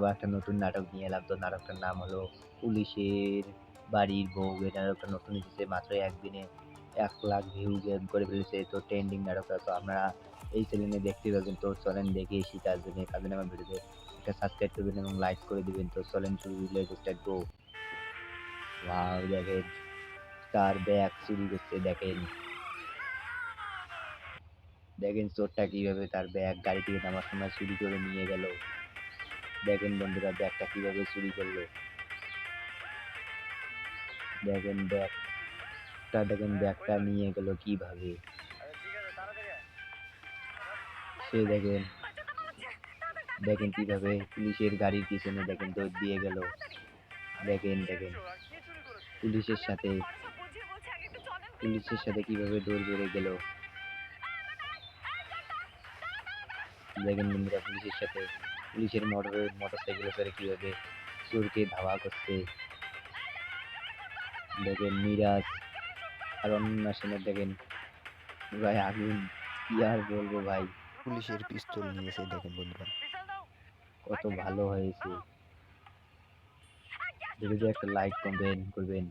আবার একটা নতুন নাটক নিয়ে এলাম। তো নাটকটার নাম হলো পুলিশের বাড়ির বউ। এই নাটকটা নতুন এসেছে মাত্র একদিনে এক লাখ ভিউ গেম করে ফেলেছে। তো ট্রেন্ডিং নাটকটা। তো আপনারা এই চ্যানেলে দেখতে পাবেন। তো চলেন দেখে এসি তার জন্য। তার জন্য আমার ভিডিওতে একটা সাবস্ক্রাইব করবেন এবং লাইক করে দিবেন। তো চলেন শুরু ভিডিও গো ওয়াও দেখেন, তার ব্যাগ চুরি করছে, দেখেন। দেখেন চোরটা কীভাবে তার ব্যাগ গাড়ি থেকে নামার সময় চুরি করে নিয়ে গেল। দেখেন বন্ধুরা, ব্যাগটা কীভাবে চুরি করল। দেখেন ব্যাগটা দেখেন ব্যাগটা নিয়ে গেল কীভাবে। সে দেখেন দেখেন কীভাবে পুলিশের গাড়ির পিছনে দেখেন দৌড় দিয়ে গেল। দেখেন দেখেন, পুলিশের সাথে পুলিশের সাথে কীভাবে দৌড় বেড়ে গেল। দেখেন বন্ধুরা, পুলিশের সাথে পুলিশের মোটর মোটর সাইকেলে করে কীভাবে চোরকে ধাওয়া করছে? দেখেন মিরাজ আর অন্য সেনের দেখেন ভাই আগুন। কি আর বলব ভাই? পুলিশের পিস্তল নিয়েছে দেখেন বন্ধুরা। কত ভালো হয়েছে। ভিডিওতে একটা লাইক কমেন্ট করবেন।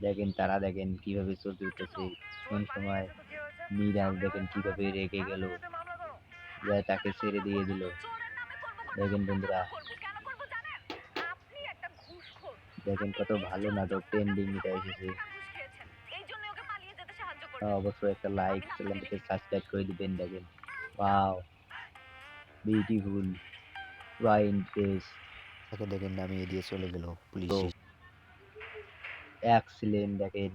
দেখেন তারা দেখেন কীভাবে চলতে উঠতেছে কোন সময় মিরাজ দেখেন কীভাবে রেগে গেল। যা তাকে ছেড়ে দিয়ে দিল। দেখেন বন্ধুরা। দেখেন কত ভালো নাটক ট্রেন্ডিং এটা এসেছে। অবশ্যই একটা লাইক চ্যানেলটাকে সাবস্ক্রাইব করে দিবেন দেখেন। ওয়াও বিউটিফুল ওয়াইন ফেস তাকে দেখেন নামিয়ে দিয়ে চলে গেল পুলিশ এক্সিলেন্ট দেখেন।